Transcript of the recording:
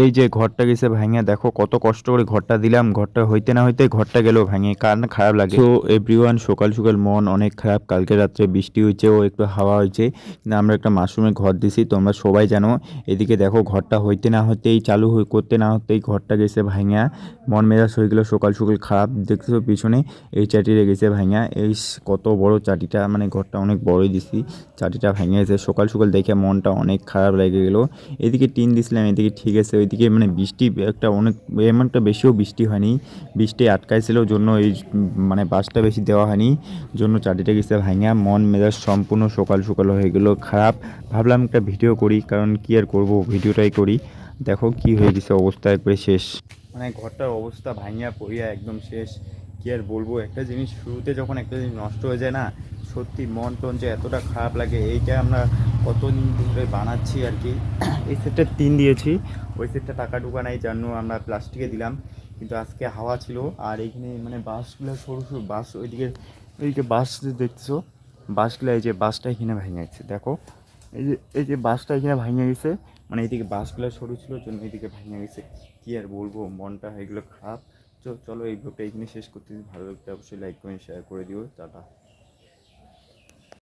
এই যে ঘরটা গেছে ভাঙে দেখো কত কষ্ট করে ঘরটা দিলাম। ঘরটা হইতে না হইতে ঘরটা গেল ভাঙে কার খারাপ লাগে। তো এভরিওয়ান সকাল সকাল মন অনেক খারাপ। কালকে রাত্রে বৃষ্টি হয়েছে, ও একটু হাওয়া হয়েছে। আমরা একটা মাশরুমের ঘর দিছি, তোমরা সবাই জানো। এদিকে দেখো ঘরটা হইতে না হতেই চালু হই, করতে না হতেই ঘরটা গেছে ভাঙা মন মেজাজ হয়ে গেলো সকাল সকাল খারাপ। দেখছ পিছনে এই চাটিটা গেছে ভাঙা এই কত বড় চাটিটা মানে ঘরটা অনেক বড়ই দিছি। চাটিটা ভেঙে গেছে সকাল সকাল দেখে মনটা অনেক খারাপ লেগে গেলো। এদিকে টিন দিছিলাম, এদিকে ঠিক আছে ওইদিকে মানে বৃষ্টি একটা অনেক এমন একটা বেশিও বৃষ্টি হয়নি। বৃষ্টি আটকাইছিল জন্য এই মানে বাসটা বেশি দেওয়া হয়নি, জন্য চাটিটা গেছে ভাঙা, মন মেজাজ সম্পূর্ণ সকাল সকাল হয়ে গেলো, খারাপ। ভাবলাম একটা ভিডিও করি, কারণ কি আর করব, ভিডিওটাই করি। দেখো কি হয়ে গেছে অবস্থা একবারে শেষ। মানে ঘরটার অবস্থা ভাঙিয়া পড়িয়া একদম শেষ। কি আর বলব, একটা জিনিস শুরুতে যখন একটা জিনিস নষ্ট হয়ে যায় না, সত্যি মন টন যে এতটা খারাপ লাগে, এইটা আমরা কতদিন ধরে বানাচ্ছি আর কি। এই সেটটা তিন দিয়েছি। ওই সেটটা টাকা টুকা নাই জন্য আমরা প্লাস্টিকে দিলাম। কিন্তু আজকে হাওয়া ছিল, আর এইখানে মানে বাসগুলো সরু সরু বাস ওইদিকে ওইদিকে বাস দেখছ বাসগুলো এই যে বাসটা এখানে ভেঙে গেছে। দেখো, এই যে এই যে বাসটা এখানে ভেঙে গেছে মানে এইদিকে বাসগুলো সরু ছিল, জন্য এইদিকে ভেঙে গেছে। কি আর বলব, মনটা এগুলো খারাপ। চলো এই ব্লগটা এখানে শেষ করতে ভালো লাগলে অবশ্যই লাইক করে শেয়ার করে দিও। টাটা।